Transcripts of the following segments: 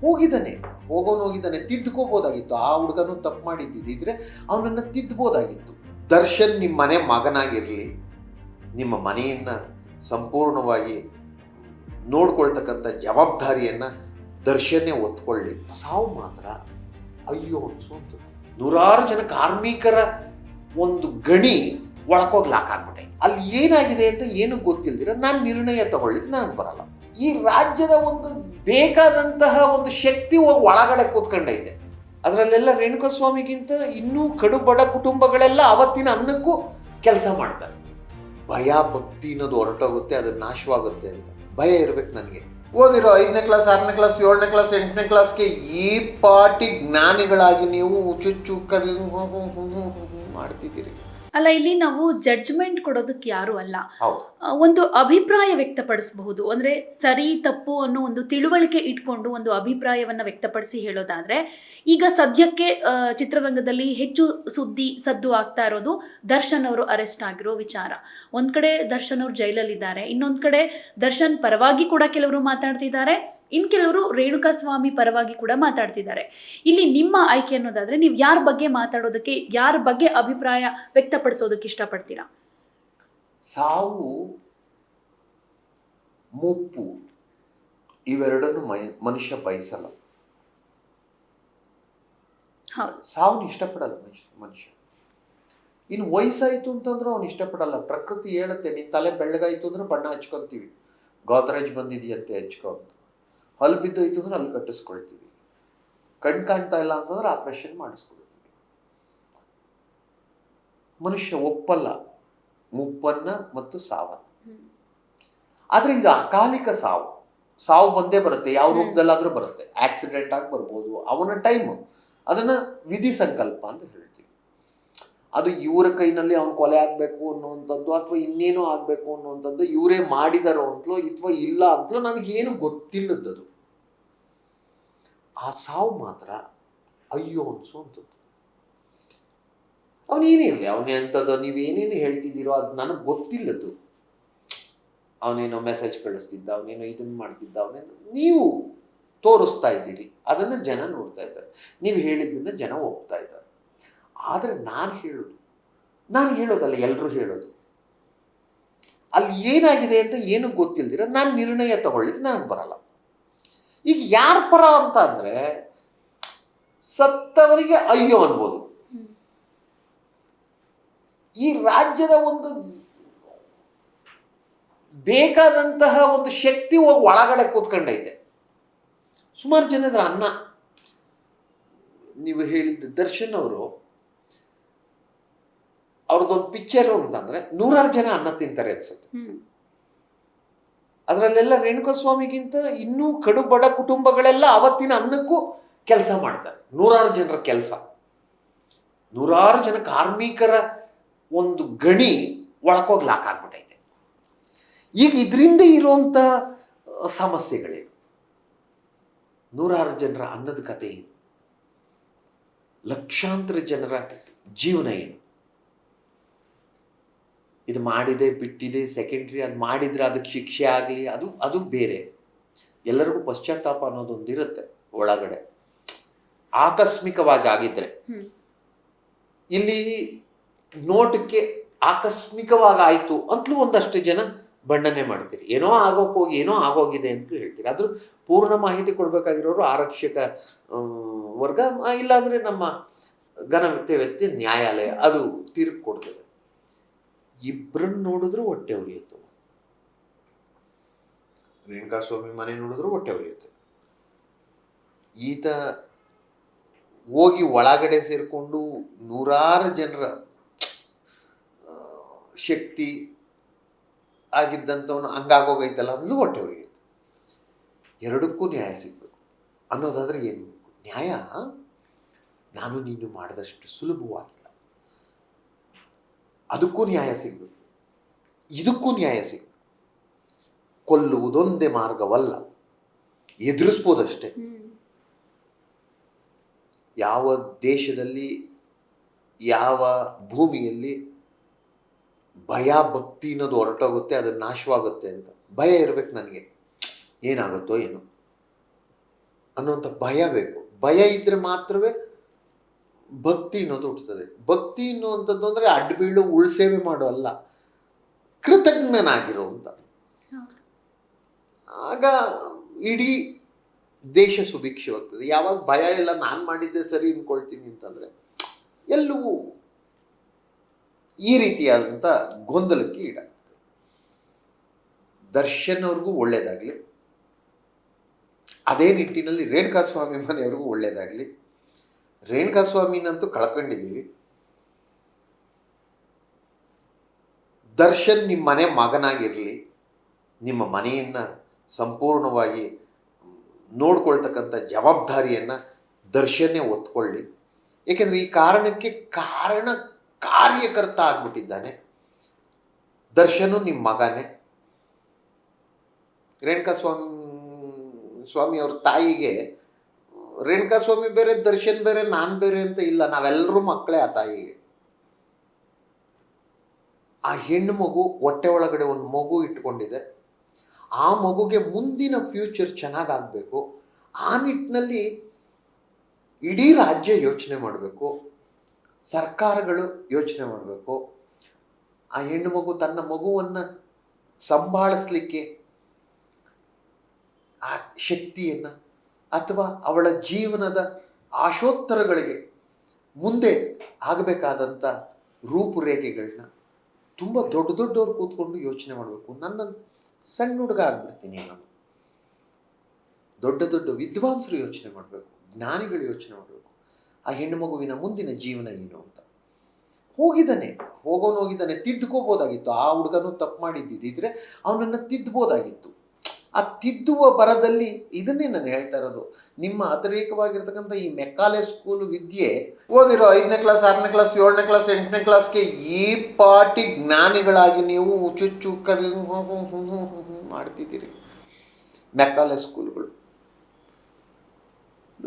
ಹೋಗಿದ್ದಾನೆ. ಹೋಗೋನು ಹೋಗಿದ್ದಾನೆ. ತಿದ್ದುಕೋಬೋದಾಗಿತ್ತು. ಆ ಹುಡುಗನು ತಪ್ಪು ಮಾಡಿದ್ದಿದ್ರೆ ಅವನನ್ನು ತಿದ್ದಬೋದಾಗಿತ್ತು. ದರ್ಶನ್ ನಿಮ್ಮ ಮನೆ ಮಗನಾಗಿರಲಿ, ನಿಮ್ಮ ಮನೆಯನ್ನು ಸಂಪೂರ್ಣವಾಗಿ ನೋಡ್ಕೊಳ್ತಕ್ಕಂಥ ಜವಾಬ್ದಾರಿಯನ್ನು ದರ್ಶನ್ನೇ ಒತ್ಕೊಳ್ಳಿ. ಸಾವು ಮಾತ್ರ ಅಯ್ಯೋ ಅನ್ಸೋದು ನೂರಾರು ಜನ ಕಾರ್ಮಿಕರ ಒಂದು ಗಣಿ ಒಳಕೋಗ್ಲಾಕಾಗ್ಬಿಟ್ಟೆ ಅಲ್ಲಿ ಏನಾಗಿದೆ ಅಂತ ಏನು ಗೊತ್ತಿಲ್ದಿರ ನಾನು ನಿರ್ಣಯ ತಗೊಳ್ಳಿಕ್ಕೆ ನನಗೆ ಬರಲ್ಲ. ಈ ರಾಜ್ಯದ ಒಂದು ಬೇಕಾದಂತಹ ಒಂದು ಶಕ್ತಿ ಒಳಗಡೆ ಕೂತ್ಕೊಂಡೈತೆ ಅದರಲ್ಲೆಲ್ಲ ರೇಣುಕಸ್ವಾಮಿಗಿಂತ ಇನ್ನೂ ಕಡು ಬಡ ಕುಟುಂಬಗಳೆಲ್ಲ ಅವತ್ತಿನ ಅನ್ನಕ್ಕೂ ಕೆಲಸ ಮಾಡ್ತಾರೆ ಭಯ ಭಕ್ತಿ ಅನ್ನೋದು ಹೊರಟೋಗುತ್ತೆ ಅದು ನಾಶವಾಗುತ್ತೆ ಅಂತ ಭಯ ಇರಬೇಕು ನನಗೆ ಓದಿರೋ ಐದನೇ ಕ್ಲಾಸ್ ಆರನೇ ಕ್ಲಾಸ್ ಏಳನೇ ಕ್ಲಾಸ್ ಎಂಟನೇ ಕ್ಲಾಸ್ಗೆ ಈ ಪಾಟಿ ಜ್ಞಾನಿಗಳಾಗಿ ನೀವು ಚುಚ್ಚು ಕರಿ ಮಾಡ್ತಿದ್ದೀರಿ ಅಲ್ಲ ಇಲ್ಲಿ ನಾವು ಜಡ್ಜ್ಮೆಂಟ್ ಕೊಡೋದಕ್ಕೆ ಯಾರು ಅಲ್ಲ. ಒಂದು ಅಭಿಪ್ರಾಯ ವ್ಯಕ್ತಪಡಿಸಬಹುದು. ಅಂದ್ರೆ ಸರಿ ತಪ್ಪು ಅನ್ನೋ ಒಂದು ತಿಳುವಳಿಕೆ ಇಟ್ಕೊಂಡು ಒಂದು ಅಭಿಪ್ರಾಯವನ್ನ ವ್ಯಕ್ತಪಡಿಸಿ ಹೇಳೋದಾದ್ರೆ ಈಗ ಸದ್ಯಕ್ಕೆ ಚಿತ್ರರಂಗದಲ್ಲಿ ಹೆಚ್ಚು ಸುದ್ದಿ ಸದ್ದು ಆಗ್ತಾ ಇರೋದು ದರ್ಶನ್ ಅವರು ಅರೆಸ್ಟ್ ಆಗಿರೋ ವಿಚಾರ. ಒಂದ್ ಕಡೆ ದರ್ಶನ್ ಅವರು ಜೈಲಲ್ಲಿದ್ದಾರೆ ಇನ್ನೊಂದ್ ಕಡೆ ದರ್ಶನ್ ಪರವಾಗಿ ಕೂಡ ಕೆಲವರು ಮಾತಾಡ್ತಿದ್ದಾರೆ ಇನ್ ಕೆಲವರು ರೇಣುಕಾ ಸ್ವಾಮಿ ಪರವಾಗಿ ಕೂಡ ಮಾತಾಡ್ತಿದ್ದಾರೆ. ಇಲ್ಲಿ ನಿಮ್ಮ ಆಯ್ಕೆ ಅನ್ನೋದಾದ್ರೆ ನೀವು ಯಾರ ಬಗ್ಗೆ ಮಾತಾಡೋದಕ್ಕೆ ಯಾರ ಬಗ್ಗೆ ಅಭಿಪ್ರಾಯ ವ್ಯಕ್ತಪಡಿಸೋದಕ್ಕೆ ಇಷ್ಟಪಡ್ತೀರಾ? ಸಾವು ಮುಪ್ಪು ಇವೆರಡನ್ನು ಮನುಷ್ಯ ಬಯಸಲ್ಲ. ಸಾವನ್ನ ಇಷ್ಟಪಡಲ್ಲ ಮನುಷ್ಯ ಇನ್ನು ವಯಸ್ಸಾಯಿತು ಅಂತಂದ್ರೆ ಅವ್ನು ಇಷ್ಟಪಡಲ್ಲ. ಪ್ರಕೃತಿ ಹೇಳುತ್ತೆ ನಿನ್ನ ತಲೆ ಬೆಳ್ಳಗಾಯ್ತು ಅಂದ್ರೆ ಬಣ್ಣ ಹಚ್ಕೊಂತೀವಿ. ಗೋದ್ರೇಜ್ ಬಂದಿದೆಯಂತೆ ಹಚ್ಕೊ ಅಂತ. ಹಲ್ಲು ಬಿದ್ದೋಯ್ತು ಅಂದ್ರೆ ಅಲ್ಲಿ ಕಟ್ಟಿಸ್ಕೊಳ್ತೀವಿ. ಕಣ್ ಕಾಣ್ತಾ ಇಲ್ಲ ಅಂತಂದ್ರೆ ಆಪರೇಷನ್ ಮಾಡಿಸ್ಕೊಳ್ತೀವಿ ಮನುಷ್ಯ ಒಪ್ಪಲ್ಲ. ಮುಪ್ಪನ್ನ ಮತ್ತು ಸಾವನ್ನ. ಆದ್ರೆ ಇದು ಅಕಾಲಿಕ ಸಾವು. ಸಾವು ಬಂದೇ ಬರುತ್ತೆ. ಯಾವ ರೂಪದಲ್ಲಾದರೂ ಬರುತ್ತೆ. ಆಕ್ಸಿಡೆಂಟ್ ಆಗಿ ಬರ್ಬೋದು. ಅವನ ಟೈಮು ಅದನ್ನ ವಿಧಿ ಸಂಕಲ್ಪ ಅಂತ ಹೇಳ್ತೀವಿ. ಅದು ಇವರ ಕೈನಲ್ಲಿ ಅವನು ಕೊಲೆ ಆಗಬೇಕು ಅನ್ನುವಂಥದ್ದು ಅಥವಾ ಇನ್ನೇನೋ ಆಗಬೇಕು ಅನ್ನುವಂಥದ್ದು ಇವರೇ ಮಾಡಿದಾರೋ ಅಂತಲೋ ಅಥವಾ ಇಲ್ಲ ಅಂತಲೋ ನನಗೇನು ಗೊತ್ತಿಲ್ಲದದು ಆ ಸಾವು ಮಾತ್ರ ಅಯ್ಯೋ ಅನ್ಸೋಂಥದ್ದು. ಅವನೇನಿರಲಿ, ಅವನು ಹೇಳ್ತದ ನೀವೇನೇನು ಹೇಳ್ತಿದ್ದೀರೋ ಅದು ನನಗೆ ಗೊತ್ತಿಲ್ಲದು ಅವನೇನೋ ಮೆಸೇಜ್ ಕಳಿಸ್ತಿದ್ದ, ಅವನೇನೋ ಇದನ್ನು ಮಾಡ್ತಿದ್ದ, ಅವನೇನೋ ನೀವು ತೋರಿಸ್ತಾ ಇದ್ದೀರಿ, ಅದನ್ನು ಜನ ನೋಡ್ತಾ ಇದ್ದಾರೆ. ನೀವು ಹೇಳಿದ್ದನ್ನು ಜನ ಒಪ್ತಾ ಇದ್ದಾರೆ. ಆದರೆ ನಾನು ಹೇಳೋದು, ನಾನು ಹೇಳೋದಲ್ಲ ಎಲ್ಲರೂ ಹೇಳೋದು. ಅಲ್ಲಿ ಏನಾಗಿದೆ ಅಂತ ಏನೂ ಗೊತ್ತಿಲ್ದಿರ ನಾನು ನಿರ್ಣಯ ತಗೊಳ್ಳಿಕ್ಕೆ ನನಗೆ ಬರಲ್ಲ. ಈಗ ಯಾರ ಪರ ಅಂತ ಅಂದರೆ ಸತ್ತವರಿಗೆ ಅಯ್ಯೋ ಅನ್ಬೋದು. ಈ ರಾಜ್ಯದ ಒಂದು ಬೇಕಾದಂತಹ ಒಂದು ಶಕ್ತಿ ಒಳಗಡೆ ಕೂತ್ಕೊಂಡೈತೆ. ಸುಮಾರು ಜನದ ಅನ್ನ. ನೀವು ಹೇಳಿದ್ದ ದರ್ಶನ್ ಅವರು ಅವ್ರದ್ದೊಂದು ಪಿಕ್ಚರ್ ಅಂತಂದ್ರೆ ನೂರಾರು ಜನ ಅನ್ನ ತಿಂತಾರೆ ಅನ್ಸುತ್ತೆ. ಅದರಲ್ಲೆಲ್ಲ ಅದರಲ್ಲೆಲ್ಲ ರೇಣುಕಸ್ವಾಮಿಗಿಂತ ಇನ್ನೂ ಕಡು ಬಡ ಕುಟುಂಬಗಳೆಲ್ಲ ಅವತ್ತಿನ ಅನ್ನಕ್ಕೂ ಕೆಲಸ ಮಾಡ್ತಾರೆ. ನೂರಾರು ಜನರ ಕೆಲಸ. ನೂರಾರು ಜನ ಕಾರ್ಮಿಕರ ಒಂದು ಗಣಿ ಒಳಕೋಗ್ಲಾಕಾಗ್ಬಿಟ್ಟೈತೆ ಈಗ ಇದರಿಂದ ಇರುವಂಥ ಸಮಸ್ಯೆಗಳೇನು? ನೂರಾರು ಜನರ ಅನ್ನದ ಕತೆ ಏನು? ಲಕ್ಷಾಂತರ ಜನರ ಜೀವನ ಏನು? ಇದು ಮಾಡಿದೆ ಬಿಟ್ಟಿದೆ ಸೆಕೆಂಡ್ರಿ ಅದು ಮಾಡಿದ್ರೆ ಅದಕ್ಕೆ ಶಿಕ್ಷೆ ಆಗಲಿ ಅದು ಅದು ಬೇರೆ. ಎಲ್ಲರಿಗೂ ಪಶ್ಚಾತ್ತಾಪ ಅನ್ನೋದೊಂದು ಇರುತ್ತೆ ಒಳಗಡೆ. ಆಕಸ್ಮಿಕವಾಗಿ ಆಗಿದ್ರೆ. ಇಲ್ಲಿ ನೋಟಕ್ಕೆ ಆಕಸ್ಮಿಕವಾಗಿ ಆಯಿತು ಅಂತಲೂ ಒಂದಷ್ಟು ಜನ ಬಣ್ಣನೆ ಮಾಡ್ತೀರಿ. ಏನೋ ಆಗೋಕೆ ಹೋಗಿ, ಏನೋ ಆಗೋಗಿದೆ ಅಂತ ಹೇಳ್ತೀರಿ. ಆದರೂ ಪೂರ್ಣ ಮಾಹಿತಿ ಕೊಡಬೇಕಾಗಿರೋರು ಆರಕ್ಷಕ ವರ್ಗ ಇಲ್ಲಾಂದರೆ ನಮ್ಮ ಘನತೆ ವ್ಯಕ್ತಿ ನ್ಯಾಯಾಲಯ. ಅದು ತೀರ್ಪು ಕೊಡ್ತದೆ. ಇಬ್ಬರನ್ನು ನೋಡಿದ್ರು ಹೊಟ್ಟೆ ಉರಿಯುತ್ತೆ. ರೇಣುಕಾಸ್ವಾಮಿ ಮನೆ ನೋಡಿದ್ರು ಹೊಟ್ಟೆ ಉರಿಯುತ್ತೆ. ಈತ ಹೋಗಿ ಒಳಗಡೆ ಸೇರಿಕೊಂಡು ನೂರಾರು ಜನರ ಶಕ್ತಿ ಆಗಿದ್ದಂಥವನು ಹಂಗಾಗೋಗೈತಲ್ಲ ಅಂದ್ಲೂ ಹೊಟ್ಟೆ ಅವರಿಗೆ ಎರಡಕ್ಕೂ ನ್ಯಾಯ ಸಿಗಬೇಕು. ಅನ್ನೋದಾದ್ರೆ ಏನು? ನ್ಯಾಯ? ನಾನು ನೀನು ಮಾಡಿದಷ್ಟು ಸುಲಭವಾಗಿಲ್ಲ. ಅದಕ್ಕೂ ನ್ಯಾಯ ಸಿಗಬೇಕು. ಇದಕ್ಕೂ ನ್ಯಾಯ ಸಿಗಬೇಕು. ಕೊಲ್ಲುವುದೊಂದೇ ಮಾರ್ಗವಲ್ಲ. ಎದುರಿಸ್ಬೋದಷ್ಟೇ. ಯಾವ ದೇಶದಲ್ಲಿ ಯಾವ ಭೂಮಿಯಲ್ಲಿ ಭಯ ಭಕ್ತಿ ಅನ್ನೋದು ಹೊರಟೋಗುತ್ತೆ ಅದು ನಾಶವಾಗುತ್ತೆ ಅಂತ. ಭಯ ಇರಬೇಕು ನನಗೆ. ಏನಾಗುತ್ತೋ ಏನೋ. ಅನ್ನೋಂಥ ಭಯ ಬೇಕು. ಭಯ ಇದ್ದರೆ ಮಾತ್ರವೇ ಭಕ್ತಿ ಅನ್ನೋದು ಹುಟ್ಟುತ್ತದೆ. ಭಕ್ತಿ ಅನ್ನುವಂಥದ್ದು ಅಂದರೆ ಅಡ್ಬೀಳು ಉಳ್ಸೇವೆ ಮಾಡೋ ಅಲ್ಲ. ಕೃತಜ್ಞನಾಗಿರೋ ಅಂತ. ಆಗ ಇಡೀ ದೇಶ ಸುಭಿಕ್ಷವಾಗ್ತದೆ. ಯಾವಾಗ ಭಯ ಎಲ್ಲ ನಾನು ಮಾಡಿದ್ದೆ ಸರಿ ಅಂದ್ಕೊಳ್ತೀನಿ ಅಂತಂದರೆ, ಎಲ್ಲವೂ ಈ ರೀತಿಯಾದಂಥ ಗೊಂದಲಕ್ಕೆ ಈಡಾಗ್ತದೆ. ದರ್ಶನ್ ಅವ್ರಿಗೂ ಒಳ್ಳೆಯದಾಗಲಿ ಅದೇ ನಿಟ್ಟಿನಲ್ಲಿ ರೇಣುಕಾ ಸ್ವಾಮಿ ಮನೆಯವ್ರಿಗೂ ಒಳ್ಳೆಯದಾಗಲಿ ರೇಣುಕಾಸ್ವಾಮಿನಂತೂ ಕಳ್ಕೊಂಡಿದ್ದೀವಿ. ದರ್ಶನ್ ನಿಮ್ಮ ಮನೆ ಮಗನಾಗಿರಲಿ, ನಿಮ್ಮ ಮನೆಯನ್ನು ಸಂಪೂರ್ಣವಾಗಿ ನೋಡ್ಕೊಳ್ತಕ್ಕಂಥ ಜವಾಬ್ದಾರಿಯನ್ನು ದರ್ಶನ್ನೇ ಒತ್ಕೊಳ್ಳಿ. ಏಕೆಂದರೆ ಈ ಕಾರಣಕ್ಕೆ ಕಾರಣ ಕಾರ್ಯಕರ್ತ ಆಗ್ಬಿಟ್ಟಿದ್ದಾನೆ. ದರ್ಶನು ನಿಮ್ಮ ಮಗನೇ. ರೇಣುಕಾ ಸ್ವಾಮಿ ಸ್ವಾಮಿ ಅವ್ರ ತಾಯಿಗೆ, ರೇಣುಕಾ ಸ್ವಾಮಿ ಬೇರೆ, ದರ್ಶನ್ ಬೇರೆ, ನಾನು ಬೇರೆ ಅಂತ ಇಲ್ಲ. ನಾವೆಲ್ಲರೂ ಮಕ್ಕಳೇ ಆ ತಾಯಿಗೆ. ಆ ಹೆಣ್ಣು ಮಗು ಹೊಟ್ಟೆ ಒಳಗಡೆ ಒಂದು ಮಗು ಇಟ್ಕೊಂಡಿದೆ. ಆ ಮಗುಗೆ ಮುಂದಿನ ಫ್ಯೂಚರ್ ಚೆನ್ನಾಗಾಗಬೇಕು. ಆ ನಿಟ್ಟಿನಲ್ಲಿ ಇಡೀ ರಾಜ್ಯ ಯೋಚನೆ ಮಾಡಬೇಕು. ಸರ್ಕಾರಗಳು ಯೋಚನೆ ಮಾಡಬೇಕು. ಆ ಹೆಣ್ಣು ಮಗು ತನ್ನ ಮಗುವನ್ನು ಸಂಭಾಳಿಸ್ಲಿಕ್ಕೆ ಆ ಶಕ್ತಿಯನ್ನು ಅಥವಾ ಅವಳ ಜೀವನದ ಆಶೋತ್ತರಗಳಿಗೆ ಮುಂದೆ ಆಗಬೇಕಾದಂಥ ರೂಪುರೇಖೆಗಳನ್ನ ತುಂಬ ದೊಡ್ಡ ದೊಡ್ಡವ್ರು ಕೂತ್ಕೊಂಡು ಯೋಚನೆ ಮಾಡಬೇಕು. ನನ್ನ ಸಣ್ಣ ಹುಡುಗ ಆಗ್ಬಿಡ್ತೀನಿ ನಾನು. ದೊಡ್ಡ ದೊಡ್ಡ ವಿದ್ವಾಂಸರು ಯೋಚನೆ ಮಾಡಬೇಕು. ಜ್ಞಾನಿಗಳು ಯೋಚನೆ ಮಾಡಬೇಕು. ಆ ಹೆಣ್ಣು ಮಗುವಿನ ಮುಂದಿನ ಜೀವನ ಏನು ಅಂತ. ಹೋಗಿದ್ದಾನೆ, ಹೋಗೋನು ಹೋಗಿದ್ದಾನೆ, ತಿದ್ದುಕೋಬೋದಾಗಿತ್ತು. ಆ ಹುಡುಗನು ತಪ್ಪು ಮಾಡಿದ್ದಿದ್ದರೆ ಅವನನ್ನು ತಿದ್ದಬೋದಾಗಿತ್ತು. ಆ ತಿದ್ದುವ ಬರದಲ್ಲಿ ಇದನ್ನೇ ನಾನು ಹೇಳ್ತಾ ಇರೋದು. ನಿಮ್ಮ ಅತಿರೇಕವಾಗಿರ್ತಕ್ಕಂಥ ಈ ಮೆಕ್ಕಾಲೆ ಸ್ಕೂಲ್ ವಿದ್ಯೆ ಓದಿರೋ ಐದನೇ ಕ್ಲಾಸ್ ಆರನೇ ಕ್ಲಾಸ್ ಏಳನೇ ಕ್ಲಾಸ್ ಎಂಟನೇ ಕ್ಲಾಸ್ಗೆ ಈ ಪಾಟಿ ಜ್ಞಾನಿಗಳಾಗಿ ನೀವು ಚುಚ್ಚು ಕರಿ ಮಾಡ್ತಿದ್ದೀರಿ. ಮೆಕ್ಕಾಲೆ ಸ್ಕೂಲ್ಗಳು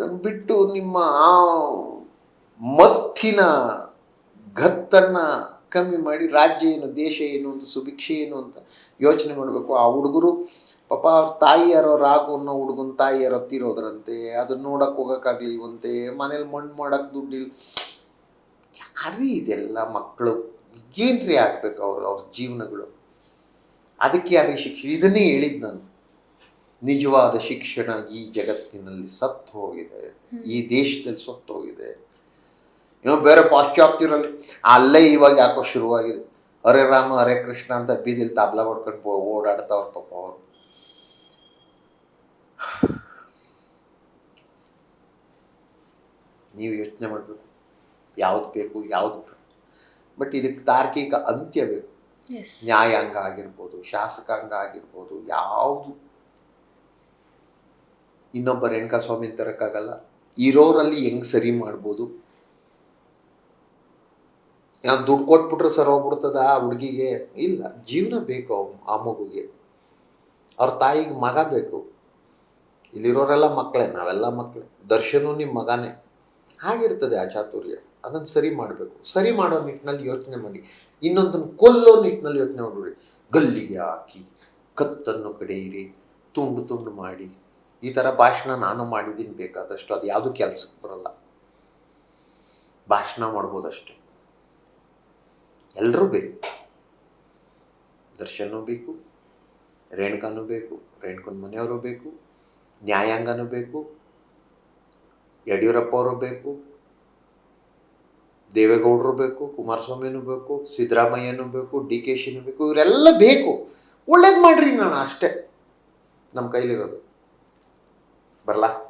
ಬಿಟ್ಟು ನಿಮ್ಮ ಆ ಮತ್ತಿನ ಗತ್ತನ್ನು ಕಮ್ಮಿ ಮಾಡಿ ರಾಜ್ಯ ಏನು, ದೇಶ ಏನು ಅಂತ, ಸುಭಿಕ್ಷೆ ಏನು ಅಂತ ಯೋಚನೆ ಮಾಡಬೇಕು. ಆ ಹುಡುಗರು ಪಾಪ ಅವ್ರ ತಾಯಿ ಯಾರೋ ರಾಗು ಅನ್ನೋ ಹುಡುಗನ ತಾಯಿ ಯಾರೋ ತೀರೋದ್ರಂತೆ ಅದನ್ನ ನೋಡಕ್ಕೆ ಹೋಗೋಕ್ಕಾಗ್ಲಿಲ್ವಂತೆ ಮನೇಲಿ ಮಣ್ಣು ಮಾಡೋಕ್ಕೆ ದುಡ್ಡಿಲ್ಲ ಯಾರೀ ಇದೆಲ್ಲ ಮಕ್ಕಳು ಏನ್ರಿ ಆಗ್ಬೇಕು ಅವ್ರು, ಅವ್ರ ಜೀವನಗಳು? ಅದಕ್ಕೆ ಯಾರೀ ಶಿಕ್ಷೆ? ಇದನ್ನೇ ಹೇಳಿದ್ದು ನಾನು. ನಿಜವಾದ ಶಿಕ್ಷಣ ಈ ಜಗತ್ತಿನಲ್ಲಿ ಸತ್ತು ಹೋಗಿದೆ. ಈ ದೇಶದಲ್ಲಿ ಸತ್ತು ಹೋಗಿದೆ. ಏನೋ ಬೇರೆ ಪಾಶ್ಚಾತ್ಯರಲ್ಲಿ ಅಲ್ಲೇ ಇವಾಗ ಯಾಕೋ ಶುರುವಾಗಿದೆ. ಹರೇ ರಾಮ ಹರೇ ಕೃಷ್ಣ ಅಂತ ಬೀದಿಲ್ ತಾಬ್ಲಾ ಹೊಡ್ಕೊಂಡು ಓಡಾಡ್ತಾವ್ರ ಪಾಪ ಅವರು. ನೀವು ಯೋಚನೆ ಮಾಡಬೇಕು. ಯಾವ್ದು ಬೇಕು ಯಾವ್ದು ಬಟ್ ಇದಕ್ಕೆ ತಾರ್ಕಿಕ ಅಂತ್ಯ ಬೇಕು. ನ್ಯಾಯಾಂಗ ಆಗಿರ್ಬೋದು ಶಾಸಕಾಂಗ ಆಗಿರ್ಬೋದು ಯಾವುದು ಇನ್ನೊಬ್ಬ ರೇಣುಕಾ ಸ್ವಾಮಿ ತರೋಕ್ಕಾಗಲ್ಲ ಇರೋರಲ್ಲಿ ಹೆಂಗೆ ಸರಿ ಮಾಡ್ಬೋದು? ಯಾವ ದುಡ್ಡು ಕೊಟ್ಬಿಟ್ರೆ ಸರ್ ಹೋಗ್ಬಿಡ್ತದ ಆ ಹುಡುಗಿಗೆ? ಇಲ್ಲ, ಜೀವನ ಬೇಕು ಆ ಮಗುಗೆ. ಅವ್ರ ತಾಯಿಗೆ ಮಗ ಬೇಕು. ಇಲ್ಲಿರೋರೆಲ್ಲ ಮಕ್ಕಳೇ ನಾವೆಲ್ಲ ಮಕ್ಕಳೇ ದರ್ಶನು ನಿಮ್ಮ ಮಗನೇ. ಹಾಗಿರ್ತದೆ ಆ ಚಾತುರ್ಯ. ಅದನ್ನು ಸರಿ ಮಾಡಬೇಕು. ಸರಿ ಮಾಡೋ ನಿಟ್ಟಿನಲ್ಲಿ ಯೋಚನೆ ಮಾಡಿ. ಇನ್ನೊಂದನ್ನು ಕೊಲ್ಲೋ ನಿಟ್ಟಿನಲ್ಲಿ ಯೋಚನೆ ಮಾಡಿಬಿಡಿ. ಗಲ್ಲಿಗೆ ಹಾಕಿ, ಕತ್ತನ್ನು ಕಡೆಯಿರಿ, ತುಂಡು ತುಂಡು ಮಾಡಿ. ಈ ಥರ ಭಾಷಣ ನಾನು ಮಾಡಿದ್ದೀನಿ ಬೇಕಾದಷ್ಟು, ಅದು ಯಾವುದು ಕೆಲಸಕ್ಕೆ ಬರಲ್ಲ. ಭಾಷಣ ಮಾಡ್ಬೋದಷ್ಟೆ. ಎಲ್ಲರೂ ಬೇಕು. ದರ್ಶನೂ ಬೇಕು, ರೇಣುಕಾನೂ ಬೇಕು, ರೇಣುಕನ ಮನೆಯವರು ಬೇಕು, ನ್ಯಾಯಾಂಗನೂ ಬೇಕು ಯಡಿಯೂರಪ್ಪ ಅವರು ಬೇಕು, ದೇವೇಗೌಡರು ಬೇಕು, ಕುಮಾರಸ್ವಾಮಿನೂ ಬೇಕು, ಸಿದ್ದರಾಮಯ್ಯನೂ ಬೇಕು, ಡಿ ಕೆ ಶಿನೂ ಬೇಕು, ಇವರೆಲ್ಲ ಬೇಕು. ಒಳ್ಳೇದು ಮಾಡ್ರಿ ನಾನು ಅಷ್ಟೇ. ನಮ್ಮ ಕೈಲಿರೋದು. berlah